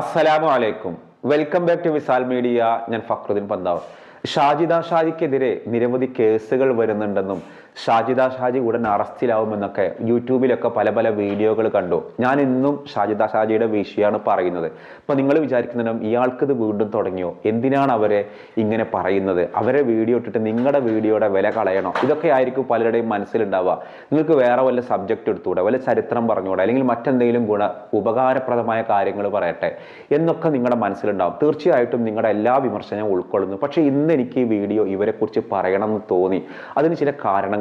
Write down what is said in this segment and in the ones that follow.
അസ്സലാമു അലൈക്കും. Welcome back to Visal media ഞാൻ ഫക്രുദ്ദീൻ പന്താവ്. ഷാജിദ ഷാജിക്കെതിരെ നിരവധി കേസുകൾ വരുന്നുണ്ടെന്നും ഷാജിദ ഷാജി ഉടൻ അറസ്റ്റിലാവുമെന്നൊക്കെ യൂട്യൂബിലൊക്കെ പല പല വീഡിയോകൾ കണ്ടു. ഞാൻ ഇന്നും ഷാജിദ ഷാജിയുടെ വിഷയമാണ് പറയുന്നത്. അപ്പൊ നിങ്ങൾ വിചാരിക്കുന്നുണ്ടാവും ഇയാൾക്ക് ഇത് വീണ്ടും തുടങ്ങിയോ? എന്തിനാണ് അവരെ ഇങ്ങനെ പറയുന്നത്? അവരെ വീഡിയോ ഇട്ടിട്ട് നിങ്ങളുടെ വീഡിയോയുടെ വില കളയണോ? ഇതൊക്കെ ആയിരിക്കും പലരുടെയും മനസ്സിലുണ്ടാവുക. നിങ്ങൾക്ക് വേറെ വല്ല സബ്ജക്റ്റ് എടുത്തുകൂടെ? വല്ല ചരിത്രം പറഞ്ഞുകൂടെ? അല്ലെങ്കിൽ മറ്റെന്തെങ്കിലും ഗുണ ഉപകാരപ്രദമായ കാര്യങ്ങൾ പറയട്ടെ? എന്നൊക്കെ നിങ്ങളുടെ മനസ്സിലുണ്ടാവും. തീർച്ചയായിട്ടും നിങ്ങളുടെ എല്ലാ വിമർശനവും ഉൾക്കൊള്ളുന്നു. പക്ഷേ ഇന്ന് എനിക്ക് ഈ വീഡിയോ ഇവരെക്കുറിച്ച് പറയണമെന്ന് തോന്നി. അതിന് ചില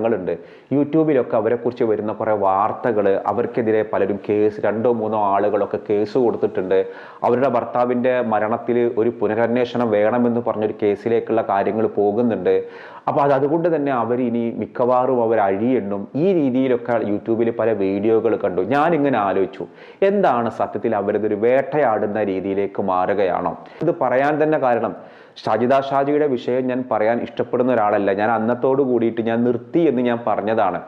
കാരണങ്ങളുണ്ട് യൂട്യൂബിലൊക്കെ അവരെക്കുറിച്ച് വരുന്ന കുറേ വാർത്തകൾ അവർക്കെതിരെ പലരും കേസ് രണ്ടോ മൂന്നോ ആളുകളൊക്കെ കേസ് കൊടുത്തിട്ടുണ്ട്. അവരുടെ ഭർത്താവിന്റെ മരണത്തിൽ ഒരു പുനരന്വേഷണം വേണമെന്ന് പറഞ്ഞൊരു കേസിലേക്കുള്ള കാര്യങ്ങൾ പോകുന്നുണ്ട്. അപ്പോൾ അത് അതുകൊണ്ട് തന്നെ അവർ ഇനി മിക്കവാറും അവർ അഴിയെണ്ണും ഈ രീതിയിലൊക്കെ യൂട്യൂബിൽ പല വീഡിയോകൾ കണ്ടു. ഞാൻ ഇങ്ങനെ ആലോചിച്ചു. എന്താണ് സത്യത്തിൽ അവരതൊരു വേട്ടയാടുന്ന രീതിയിലേക്ക് മാറുകയാണോ? ഇത് പറയാൻ തന്നെ കാരണം ഷാജിദ ഷാജിയുടെ വിഷയം ഞാൻ പറയാൻ ഇഷ്ടപ്പെടുന്ന ഒരാളല്ല. ഞാൻ അന്നത്തോട് കൂടിയിട്ട് ഞാൻ നിർത്തി എന്ന് ഞാൻ പറഞ്ഞതാണ്.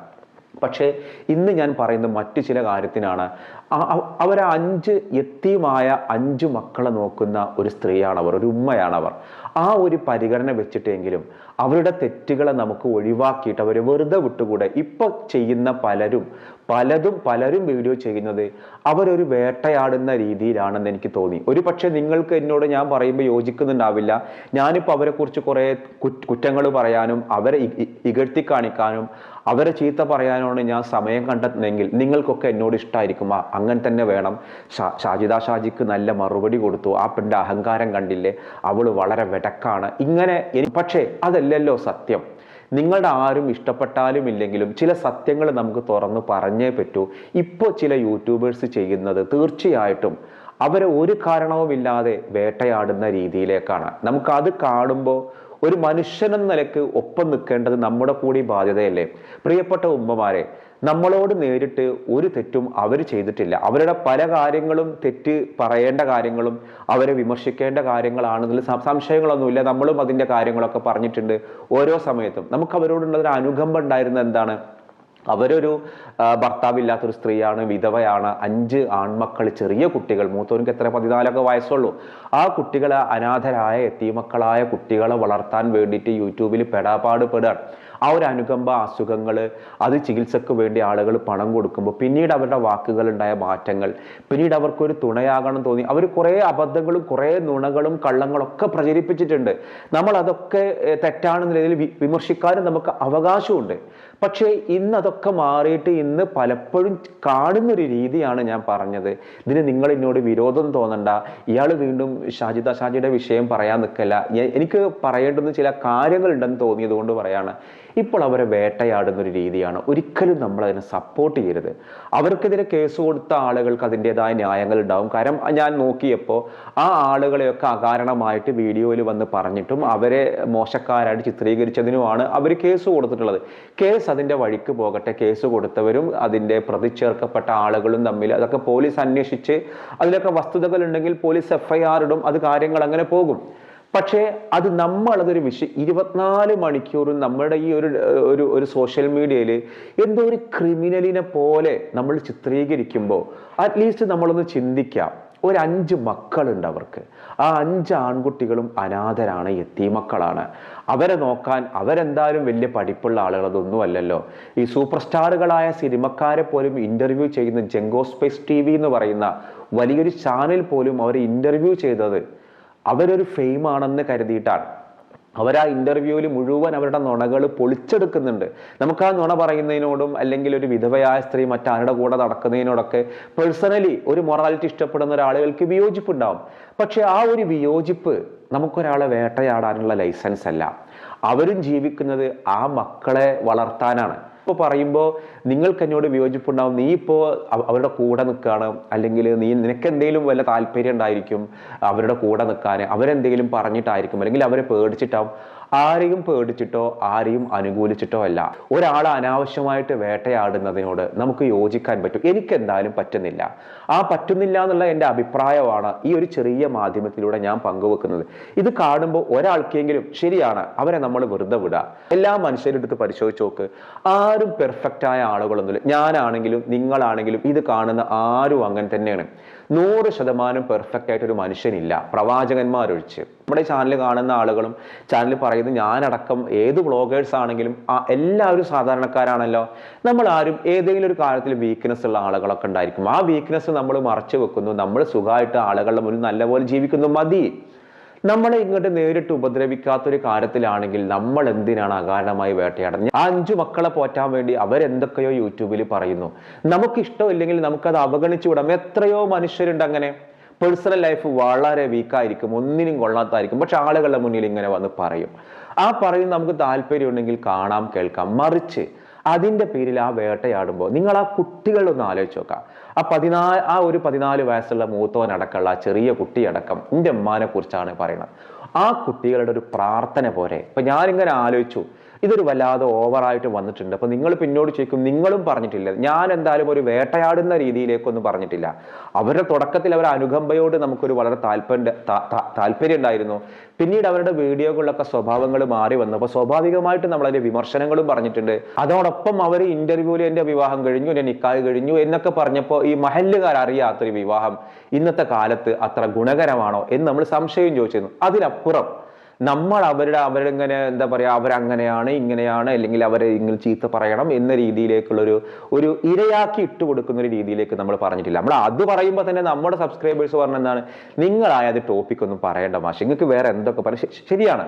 പക്ഷേ ഇന്ന് ഞാൻ പറയുന്ന മറ്റു ചില കാര്യത്തിനാണ് അവർ അഞ്ച് എത്തിയുമായ അഞ്ച് മക്കളെ നോക്കുന്ന ഒരു സ്ത്രീയാണവർ ഒരു ഉമ്മയാണവർ. ആ ഒരു പരിഗണന വെച്ചിട്ടെങ്കിലും അവരുടെ തെറ്റുകളെ നമുക്ക് ഒഴിവാക്കിയിട്ട് അവരെ വെറുതെ വിട്ടുകൂടെ? ഇപ്പൊ ചെയ്യുന്ന പലരും പലതും പലരും വീഡിയോ ചെയ്യുന്നത് അവരൊരു വേട്ടയാടുന്ന രീതിയിലാണെന്ന് എനിക്ക് തോന്നി. ഒരു പക്ഷേ നിങ്ങൾക്ക് എന്നോട് ഞാൻ പറയുമ്പോൾ യോജിക്കുന്നുണ്ടാവില്ല. ഞാനിപ്പോൾ അവരെക്കുറിച്ച് കുറേ കുറ്റങ്ങൾ പറയാനും അവരെ ഇകഴ്ത്തി കാണിക്കാനും അവരെ ചീത്ത പറയാനാണ് ഞാൻ സമയം കണ്ടെത്തുന്നതെങ്കിൽ നിങ്ങൾക്കൊക്കെ എന്നോട് ഇഷ്ടമായിരിക്കും അങ്ങനെ തന്നെ വേണം. ഷാജിദ ഷാജിക്ക് നല്ല മറുപടി കൊടുത്തു. ആ പെണ്ണിന്റെ അഹങ്കാരം കണ്ടില്ലേ? അവൾ വളരെ വെടക്കാണ്. ഇങ്ങനെ പക്ഷേ അതല്ലല്ലോ സത്യം. നിങ്ങളുടെ ആരും ഇഷ്ടപ്പെട്ടാലും ഇല്ലെങ്കിലും ചില സത്യങ്ങൾ നമുക്ക് തുറന്ന് പറഞ്ഞേ പറ്റൂ. ഇപ്പോൾ ചില യൂട്യൂബേഴ്സ് ചെയ്യുന്നത് തീർച്ചയായിട്ടും അവരെ ഒരു കാരണവുമില്ലാതെ വേട്ടയാടുന്ന രീതിയിലേക്കാണ്. നമുക്ക് അത് കാണുമ്പോൾ ഒരു മനുഷ്യനെന്ന നിലയ്ക്ക് ഒപ്പം നിൽക്കേണ്ടത് നമ്മുടെ കൂടി ബാധ്യതയല്ലേ? പ്രിയപ്പെട്ട ഉമ്മമാരെ നമ്മളോട് നേരിട്ട് ഒരു തെറ്റും അവർ ചെയ്തിട്ടില്ല. അവരുടെ പല കാര്യങ്ങളും തെറ്റ് പറയേണ്ട കാര്യങ്ങളും അവരെ വിമർശിക്കേണ്ട കാര്യങ്ങളാണെന്നുള്ള സംശയങ്ങളൊന്നുമില്ല. നമ്മളും അതിന്റെ കാര്യങ്ങളൊക്കെ പറഞ്ഞിട്ടുണ്ട് ഓരോ സമയത്തും. നമുക്ക് അവരോടുള്ള ഒരു അനുകമ്പ ഉണ്ടായിരുന്ന എന്താണ്? അവരൊരു ഭർത്താവില്ലാത്തൊരു സ്ത്രീയാണ് വിധവയാണ്. അഞ്ച് ആൺമക്കൾ ചെറിയ കുട്ടികൾ മൂത്തവർക്ക് എത്ര? പതിനാലൊക്കെ വയസ്സുള്ളൂ. ആ കുട്ടികളെ അനാഥരായ എത്തിമക്കളായ കുട്ടികളെ വളർത്താൻ വേണ്ടിയിട്ട് യൂട്യൂബിൽ പെടാപാട് പെടുകയാണ് ആ ഒരു അനുകമ്പ അസുഖങ്ങൾ അത് ചികിത്സക്ക് വേണ്ടി ആളുകൾ പണം കൊടുക്കുമ്പോൾ പിന്നീട് അവരുടെ വാക്കുകളുണ്ടായ മാറ്റങ്ങൾ പിന്നീട് അവർക്കൊരു തുണയാകണം തോന്നി അവർ കുറേ അബദ്ധങ്ങളും കുറേ നുണകളും കള്ളങ്ങളൊക്കെ പ്രചരിപ്പിച്ചിട്ടുണ്ട്. നമ്മൾ അതൊക്കെ തെറ്റാണെന്ന രീതിയിൽ വിമർശിക്കാനും നമുക്ക് അവകാശമുണ്ട്. പക്ഷേ ഇന്ന് അതൊക്കെ മാറിയിട്ട് ഇന്ന് പലപ്പോഴും കാണുന്നൊരു രീതിയാണ് ഞാൻ പറഞ്ഞത്. ഇതിന് നിങ്ങൾ എന്നോട് വിരോധം തോന്നണ്ട. ഇയാൾ വീണ്ടും ഷാജിദ ഷാജിയുടെ വിഷയം പറയാൻ നിൽക്കല്ല എനിക്ക് പറയേണ്ടുന്ന ചില കാര്യങ്ങളുണ്ടെന്ന് തോന്നിയത് കൊണ്ട് പറയാണ്. ഇപ്പോൾ അവരെ വേട്ടയാടുന്ന ഒരു രീതിയാണ് ഒരിക്കലും നമ്മൾ അതിനെ സപ്പോർട്ട് ചെയ്യരുത്. അവർക്കെതിരെ കേസ് കൊടുത്ത ആളുകൾക്ക് അതിന്റെതായ ന്യായങ്ങൾ ഉണ്ടാവും. കാരണം ഞാൻ നോക്കിയപ്പോൾ ആ ആളുകളെയൊക്കെ അകാരണമായിട്ട് വീഡിയോയിൽ വന്ന് പറഞ്ഞിട്ടും അവരെ മോശക്കാരായിട്ട് ചിത്രീകരിച്ചതിനുമാണ് അവർ കേസ് കൊടുത്തിട്ടുള്ളത്. കേസ് അതിന്റെ വഴിക്ക് പോകട്ടെ. കേസ് കൊടുത്തവരും അതിന്റെ പ്രതി ചേർക്കപ്പെട്ട ആളുകളും തമ്മിൽ അതൊക്കെ പോലീസ് അന്വേഷിച്ച് അതിലൊക്കെ വസ്തുതകൾ ഉണ്ടെങ്കിൽ പോലീസ് എഫ്ഐആർ ഇടും. അത് കാര്യങ്ങൾ അങ്ങനെ പോകും. പക്ഷേ അത് നമ്മളതൊരു വിഷയം ഇരുപത്തിനാല് മണിക്കൂറും നമ്മുടെ ഈ ഒരു ഒരു ഒരു സോഷ്യൽ മീഡിയയിൽ എന്തോ ഒരു ക്രിമിനലിനെ പോലെ നമ്മൾ ചിത്രീകരിക്കുമ്പോൾ അറ്റ്ലീസ്റ്റ് നമ്മളൊന്ന് ചിന്തിക്കാം. ഒരു അഞ്ച് മക്കളുണ്ട് അവർക്ക്. ആ അഞ്ച് ആൺകുട്ടികളും അനാഥരാണ് എത്തിമക്കളാണ് അവരെ നോക്കാൻ അവരെന്തായാലും വലിയ പഠിപ്പുള്ള ആളുകൾ അതൊന്നും അല്ലല്ലോ. ഈ സൂപ്പർ സ്റ്റാറുകളായ സിനിമക്കാരെ പോലും ഇന്റർവ്യൂ ചെയ്യുന്ന ജെങ്കോ സ്പേസ് ടി എന്ന് പറയുന്ന വലിയൊരു ചാനൽ പോലും അവർ ഇന്റർവ്യൂ ചെയ്തത് അവരൊരു ഫെയിം ആണെന്ന് കരുതിയിട്ടാണ്. അവർ ആ ഇന്റർവ്യൂവിൽ മുഴുവൻ അവരുടെ നുണകൾ പൊളിച്ചെടുക്കുന്നുണ്ട്. നമുക്ക് ആ നുണ പറയുന്നതിനോടും അല്ലെങ്കിൽ ഒരു വിധവയായ സ്ത്രീ മറ്റാരുടെ കൂടെ നടക്കുന്നതിനോടൊക്കെ പേഴ്സണലി ഒരു മൊറാലിറ്റി ഇഷ്ടപ്പെടുന്ന ഒരാളുകൾക്ക് വിയോജിപ്പുണ്ടാവും. പക്ഷെ ആ ഒരു വിയോജിപ്പ് നമുക്കൊരാളെ വേട്ടയാടാനുള്ള ലൈസൻസ് അല്ല. അവരും ജീവിക്കുന്നത് ആ മക്കളെ വളർത്താനാണ്. ഇപ്പോൾ പറയുമ്പോൾ നിങ്ങൾക്ക് എന്നോട് വിയോജിപ്പുണ്ടാവും. നീ ഇപ്പോൾ അവരുടെ കൂടെ നിൽക്കുകയാണ് അല്ലെങ്കിൽ നീ നിനക്ക് എന്തെങ്കിലും വല്ല താല്പര്യം ഉണ്ടായിരിക്കും അവരുടെ കൂടെ നിൽക്കാൻ അവരെന്തെങ്കിലും പറഞ്ഞിട്ടായിരിക്കും. അല്ലെങ്കിൽ അവരെ പേടിച്ചിട്ടാവും. ആരെയും പേടിച്ചിട്ടോ ആരെയും അനുകൂലിച്ചിട്ടോ അല്ല. ഒരാൾ അനാവശ്യമായിട്ട് വേട്ടയാടുന്നതിനോട് നമുക്ക് യോജിക്കാൻ പറ്റും. എനിക്ക് എന്തായാലും പറ്റുന്നില്ല. ആ പറ്റുന്നില്ല എന്നുള്ള എന്റെ അഭിപ്രായമാണ് ഈ ഒരു ചെറിയ മാധ്യമത്തിലൂടെ ഞാൻ പങ്കുവെക്കുന്നത്. ഇത് കാണുമ്പോൾ ഒരാൾക്കെങ്കിലും ശരിയാണ് അവരെ നമ്മൾ വെറുതെ വിടുക എല്ലാ മനുഷ്യരുടെ അടുത്ത് പരിശോധിച്ച് നോക്ക്. ആരും പെർഫെക്റ്റ് ആയ ആളുകളൊന്നുമില്ല. ഞാനാണെങ്കിലും നിങ്ങളാണെങ്കിലും ഇത് കാണുന്ന ആരും അങ്ങനെ തന്നെയാണ്. നൂറ് ശതമാനം പെർഫെക്റ്റ് ആയിട്ടൊരു മനുഷ്യനില്ല. പ്രവാചകന്മാരൊഴിച്ച്. നമ്മുടെ ചാനൽ കാണുന്ന ആളുകളും ചാനൽ പറയുന്നത് ഞാനടക്കം ഏത് വ്ളോഗേഴ്സ് ആണെങ്കിലും ആ എല്ലാവരും സാധാരണക്കാരാണല്ലോ. നമ്മൾ ആരും ഏതെങ്കിലും ഒരു കാര്യത്തിൽ വീക്ക്നെസ് ഉള്ള ആളുകളൊക്കെ ഉണ്ടായിരിക്കും. ആ വീക്ക്നെസ് നമ്മൾ മറച്ചു വെക്കുന്നു. നമ്മൾ സുഖമായിട്ട് ആളുകളുടെ മുന്നിൽ നല്ലപോലെ ജീവിക്കുന്നു. മതി. നമ്മളെ ഇങ്ങോട്ട് നേരിട്ട് ഉപദ്രവിക്കാത്തൊരു കാര്യത്തിലാണെങ്കിൽ നമ്മൾ എന്തിനാണ് അകാരണമായി വേട്ടയാടുന്നത്? ആ അഞ്ചു മക്കളെ പോറ്റാൻ വേണ്ടി അവരെന്തൊക്കെയോ യൂട്യൂബിൽ പറയുന്നു. നമുക്ക് ഇഷ്ടമില്ലെങ്കിൽ നമുക്കത് അവഗണിച്ചു വിടാം. എത്രയോ മനുഷ്യരുണ്ട് അങ്ങനെ. പേഴ്സണൽ ലൈഫ് വളരെ വീക്കായിരിക്കും ഒന്നിനും കൊള്ളാത്തായിരിക്കും. പക്ഷെ ആളുകളുടെ മുന്നിൽ ഇങ്ങനെ വന്ന് പറയും. ആ പറയും നമുക്ക് താല്പര്യം ഉണ്ടെങ്കിൽ കാണാം കേൾക്കാം. മറിച്ച് അതിന്റെ പേരിൽ ആ വേട്ടയാടുമ്പോൾ നിങ്ങൾ ആ കുട്ടികളൊന്ന് ആലോചിച്ച് നോക്കാം ആ പതിനാല് ആ ഒരു പതിനാല് വയസ്സുള്ള മൂത്തവനടക്കമുള്ള ആ ചെറിയ കുട്ടിയടക്കം എന്റെ ഉമ്മാനെ കുറിച്ചാണ് പറയുന്നത്. ആ കുട്ടികളുടെ ഒരു പ്രാർത്ഥന പോരെ ഇപ്പൊ ഞാനിങ്ങനെ ആലോചിച്ചു. ഇതൊരു വല്ലാതെ ഓവറായിട്ട് വന്നിട്ടുണ്ട്. അപ്പൊ നിങ്ങൾ പിന്നോട് ചോദിക്കും നിങ്ങളും പറഞ്ഞിട്ടില്ല. ഞാൻ എന്തായാലും ഒരു വേട്ടയാടുന്ന രീതിയിലേക്കൊന്നും പറഞ്ഞിട്ടില്ല. അവരുടെ തുടക്കത്തിൽ അവർ അനുകമ്പയോട് നമുക്കൊരു വളരെ താല്പര്യ താല്പര്യം ഉണ്ടായിരുന്നു. പിന്നീട് അവരുടെ വീഡിയോകളിലൊക്കെ സ്വഭാവങ്ങൾ മാറി വന്നു. വന്നപ്പോൾ സ്വാഭാവികമായിട്ട് നമ്മൾ അതിന്റെ വിമർശനങ്ങളും പറഞ്ഞിട്ടുണ്ട്. അതോടൊപ്പം അവർ ഇന്റർവ്യൂവിൽ എന്റെ വിവാഹം കഴിഞ്ഞു എന്റെ നിക്കാഹ് കഴിഞ്ഞു എന്നൊക്കെ പറഞ്ഞപ്പോൾ ഈ മഹല്ലുകാർ അറിയാത്തൊരു വിവാഹം ഇന്നത്തെ കാലത്ത് അത്ര ഗുണകരമാണോ എന്ന് നമ്മൾ സംശയം ചോദിച്ചിരുന്നു. അതിനപ്പുറം നമ്മൾ അവരുടെ അവരിങ്ങനെ എന്താ പറയുക അവരങ്ങനെയാണ് ഇങ്ങനെയാണ് അല്ലെങ്കിൽ അവരെ ഇങ്ങനെ ചീത്ത പറയണം എന്ന രീതിയിലേക്കുള്ള ഒരു ഇരയാക്കി ഇട്ട് കൊടുക്കുന്ന ഒരു രീതിയിലേക്ക് നമ്മൾ പറഞ്ഞിട്ടില്ല. നമ്മൾ അത് പറയുമ്പോൾ തന്നെ നമ്മുടെ സബ്സ്ക്രൈബേഴ്സ് പറഞ്ഞ എന്താണ്? നിങ്ങളായ അത് ടോപ്പിക് ഒന്നും പറയേണ്ട മാഷ്. നിങ്ങൾക്ക് വേറെ എന്തൊക്കെ പറ ശരിയാണ്.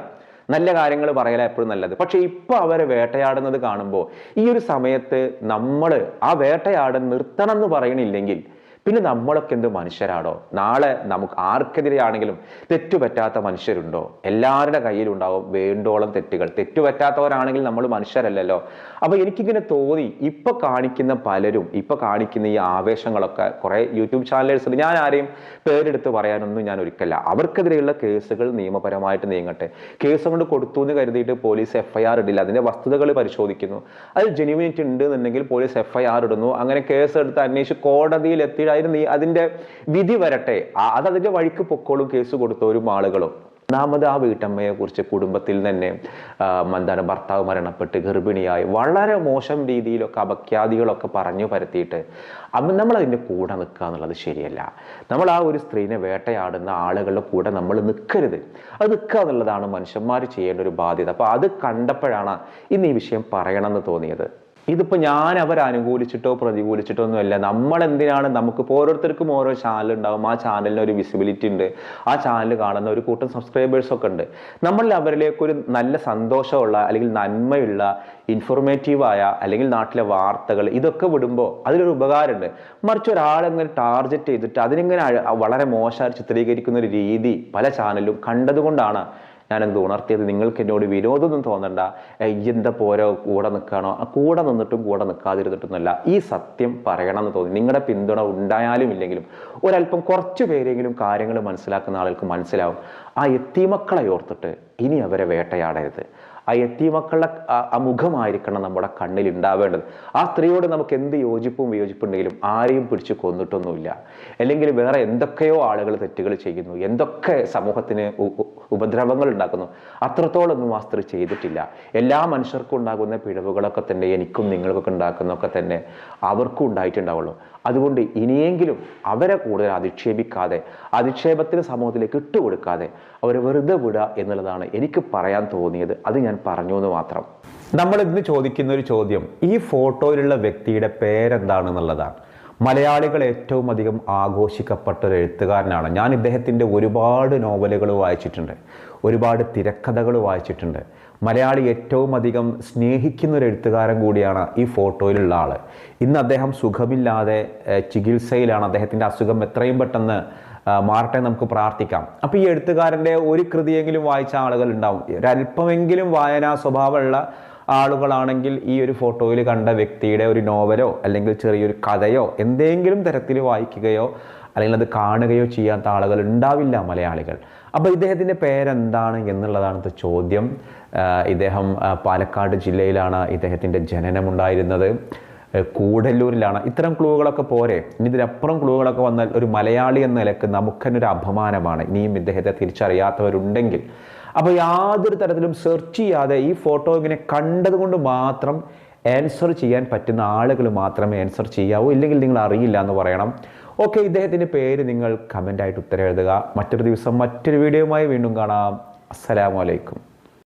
നല്ല കാര്യങ്ങൾ പറയല എപ്പോഴും നല്ലത്. പക്ഷെ ഇപ്പൊ അവരെ വേട്ടയാടുന്നത് കാണുമ്പോൾ ഈ ഒരു സമയത്ത് നമ്മൾ ആ വേട്ടയാടൻ നിർത്തണം എന്ന് പറയണില്ലെങ്കിൽ പിന്നെ നമ്മളൊക്കെ എന്ത് മനുഷ്യരാണോ? നാളെ നമുക്ക് ആർക്കെതിരെയാണെങ്കിലും തെറ്റുപറ്റാത്ത മനുഷ്യരുണ്ടോ? എല്ലാവരുടെ കയ്യിലുണ്ടാവും വേണ്ടോളം തെറ്റുകൾ. തെറ്റുപറ്റാത്തവരാണെങ്കിൽ നമ്മൾ മനുഷ്യരല്ലല്ലോ. അപ്പോൾ എനിക്കിങ്ങനെ തോന്നി ഇപ്പൊ കാണിക്കുന്ന പലരും ഇപ്പൊ കാണിക്കുന്ന ഈ ആവേശങ്ങളൊക്കെ കുറേ യൂട്യൂബ് ചാനലേഴ്സ് ഞാൻ ആരെയും പേരെടുത്ത് പറയാനൊന്നും ഞാൻ ഒരിക്കല്ല. അവർക്കെതിരെയുള്ള കേസുകൾ നിയമപരമായിട്ട് നീങ്ങട്ടെ. കേസ് കൊണ്ട് കൊടുത്തു എന്ന് കരുതിയിട്ട് പോലീസ് എഫ്ഐആർ ഇടില്ല. അതിന്റെ വസ്തുതകൾ പരിശോധിക്കുന്നു. അതിൽ ജെനുവിനിറ്റി ഉണ്ട് എന്നുണ്ടെങ്കിൽ പോലീസ് എഫ്ഐആർ ഇടുന്നു. അങ്ങനെ കേസ് എടുത്ത് അന്വേഷിച്ച് കോടതിയിൽ അതിന് ഈ അതിന്റെ വിധി വരട്ടെ. അത് അതിന്റെ വഴിക്ക് പൊക്കോളും കേസ് കൊടുത്തവരും ആളുകളും ഒന്നാമത് ആ വീട്ടമ്മയെ കുറിച്ച് കുടുംബത്തിൽ തന്നെ എന്താണ് ഭർത്താവ് മരണപ്പെട്ട് ഗർഭിണിയായി വളരെ മോശം രീതിയിലൊക്കെ അപഖ്യാതികളൊക്കെ പറഞ്ഞു പരത്തിയിട്ട് നമ്മൾ അതിന്റെ കൂടെ നിൽക്കുക എന്നുള്ളത് ശരിയല്ല. നമ്മൾ ആ ഒരു സ്ത്രീനെ വേട്ടയാടുന്ന ആളുകളുടെ കൂടെ നമ്മൾ നിൽക്കരുത്. അത് നിൽക്കുക എന്നുള്ളതാണ് മനുഷ്യന്മാർ ചെയ്യേണ്ട ഒരു ബാധ്യത. അപ്പോൾ അത് കണ്ടപ്പോഴാണ് ഇന്ന് ഈ വിഷയം പറയണമെന്ന് തോന്നിയത്. ഇതിപ്പോ ഞാൻ അവരെ അനുകൂലിച്ചിട്ടോ പ്രതികൂലിച്ചിട്ടോ ഒന്നുമല്ല നമ്മൾ എന്തിനാണ് നമുക്കിപ്പോൾ ഓരോരുത്തർക്കും ഓരോ ചാനൽ ഉണ്ടാവും. ആ ചാനലിന് ഒരു വിസിബിലിറ്റി ഉണ്ട്. ആ ചാനൽ കാണുന്ന ഒരു കൂട്ടം സബ്സ്ക്രൈബേഴ്സൊക്കെ ഉണ്ട്. നമ്മൾ അവരിലേക്ക് ഒരു നല്ല സന്തോഷമുള്ള അല്ലെങ്കിൽ നന്മയുള്ള ഇൻഫോർമേറ്റീവായ അല്ലെങ്കിൽ നാട്ടിലെ വാർത്തകൾ ഇതൊക്കെ വിടുമ്പോൾ അതിലൊരു ഉപകാരമുണ്ട്. മറിച്ച് ഒരാളെങ്ങനെ ടാർഗറ്റ് ചെയ്തിട്ട് അതിനിങ്ങനെ വളരെ മോശമായി ചിത്രീകരിക്കുന്ന ഒരു രീതി പല ചാനലും കണ്ടതുകൊണ്ടാണ് ഞാൻ എന്ത് ഉണർത്തിയത്? നിങ്ങൾക്ക് എന്നോട് വിരോധമൊന്നും തോന്നണ്ട. എന്താ പോരോ കൂടെ നിൽക്കാണോ? ആ കൂടെ നിന്നിട്ടും കൂടെ നിൽക്കാതിരുന്നിട്ടൊന്നുമല്ല. ഈ സത്യം പറയണമെന്ന് തോന്നി. നിങ്ങളുടെ പിന്തുണ ഉണ്ടായാലും ഇല്ലെങ്കിലും ഒരല്പം കുറച്ച് പേരെങ്കിലും കാര്യങ്ങൾ മനസ്സിലാക്കുന്ന ആളുകൾക്ക് മനസ്സിലാവും. ആ എത്തിമക്കളെ ഓർത്തിട്ട് ഇനി അവരെ വേട്ടയാടരുത്. ആ എത്തിമക്കളുടെ ആ- മുഖമായിരിക്കണം നമ്മുടെ കണ്ണിൽ ഉണ്ടാവേണ്ടത്. ആ സ്ത്രീയോട് നമുക്ക് എന്ത് യോജിപ്പും വിയോജിപ്പുണ്ടെങ്കിലും ആരെയും പിടിച്ച് കൊന്നിട്ടൊന്നുമില്ല. അല്ലെങ്കിൽ വേറെ എന്തൊക്കെയോ ആളുകൾ തെറ്റുകൾ ചെയ്യുന്നു. എന്തൊക്കെ സമൂഹത്തിന് ഉപദ്രവങ്ങൾ ഉണ്ടാക്കുന്നു. അത്രത്തോളൊന്നും ആ സ്ത്രീ ചെയ്തിട്ടില്ല. എല്ലാ മനുഷ്യർക്കും ഉണ്ടാകുന്ന പിഴവുകളൊക്കെ തന്നെ എനിക്കും നിങ്ങൾക്കൊക്കെ ഉണ്ടാക്കുന്നൊക്കെ തന്നെ അവർക്കും ഉണ്ടായിട്ടുണ്ടാവുള്ളൂ. അതുകൊണ്ട് ഇനിയെങ്കിലും അവരെ കൂടുതൽ അധിക്ഷേപിക്കാതെ അധിക്ഷേപത്തിന് സമൂഹത്തിലേക്ക് ഇട്ടുകൊടുക്കാതെ അവരെ വെറുതെ വിടുക എന്നുള്ളതാണ് എനിക്ക് പറയാൻ തോന്നിയത്. അത് ഞാൻ പറഞ്ഞു എന്ന് മാത്രം. നമ്മൾ ഇന്ന് ചോദിക്കുന്ന ഒരു ചോദ്യം ഈ ഫോട്ടോയിലുള്ള വ്യക്തിയുടെ പേരെന്താണെന്നുള്ളതാണ്. മലയാളികൾ ഏറ്റവും അധികം ആഘോഷിക്കപ്പെട്ട ഒരു എഴുത്തുകാരനാണ്. ഞാൻ ഇദ്ദേഹത്തിന്റെ ഒരുപാട് നോവലുകൾ വായിച്ചിട്ടുണ്ട് ഒരുപാട് തിരക്കഥകൾ വായിച്ചിട്ടുണ്ട്. മലയാളി ഏറ്റവും അധികം സ്നേഹിക്കുന്ന ഒരു എഴുത്തുകാരൻ കൂടിയാണ് ഈ ഫോട്ടോയിലുള്ള ആൾ ഇന്ന് അദ്ദേഹം സുഖമില്ലാതെ ചികിത്സയിലാണ്. അദ്ദേഹത്തിന്റെ അസുഖം എത്രയും പെട്ടെന്ന് മാറട്ടെ നമുക്ക് പ്രാർത്ഥിക്കാം. അപ്പോൾ ഈ എഴുത്തുകാരന്റെ ഒരു കൃതിയെങ്കിലും വായിച്ച ആളുകൾ ഉണ്ടാവും. ഒരല്പമെങ്കിലും വായനാ സ്വഭാവമുള്ള ആളുകളാണെങ്കിൽ ഈ ഒരു ഫോട്ടോയിൽ കണ്ട വ്യക്തിയുടെ ഒരു നോവലോ അല്ലെങ്കിൽ ചെറിയൊരു കഥയോ എന്തെങ്കിലും തരത്തിൽ വായിക്കുകയോ അല്ലെങ്കിൽ അത് കാണുകയോ ചെയ്യാത്ത ആളുകൾ ഉണ്ടാവില്ല മലയാളികൾ. അപ്പോൾ ഇദ്ദേഹത്തിന്റെ പേരെന്താണ് എന്നുള്ളതാണ് ഇന്നത്തെ ചോദ്യം. ഇദ്ദേഹം പാലക്കാട് ജില്ലയിലാണ് ഇദ്ദേഹത്തിന്റെ ജനനമുണ്ടായിരുന്നത്. കൂടല്ലൂരിലാണ്. ഇത്തരം ക്ലൂകളൊക്കെ പോരെ. ഇനി ഇതിനപ്പുറം ക്ലൂകളൊക്കെ വന്നാൽ ഒരു മലയാളി എന്ന നിലയ്ക്ക് നമുക്കെന്നെ ഒരു അപമാനമാണ്. ഇനിയും ഇദ്ദേഹത്തെ തിരിച്ചറിയാത്തവരുണ്ടെങ്കിൽ. അപ്പോൾ യാതൊരു തരത്തിലും സെർച്ച് ചെയ്യാതെ ഈ ഫോട്ടോ ഇങ്ങനെ കണ്ടതുകൊണ്ട് മാത്രം ആൻസർ ചെയ്യാൻ പറ്റുന്ന ആളുകൾ മാത്രമേ ആൻസർ ചെയ്യാവൂ. ഇല്ലെങ്കിൽ നിങ്ങൾ അറിയില്ല എന്ന് പറയണം. ഓക്കെ ഇദ്ദേഹത്തിന്റെ പേര് നിങ്ങൾ കമന്റായിട്ട് ഉത്തരം എഴുതുക. മറ്റൊരു ദിവസം മറ്റൊരു വീഡിയോയുമായി വീണ്ടും കാണാം. അസ്സലാമലൈക്കും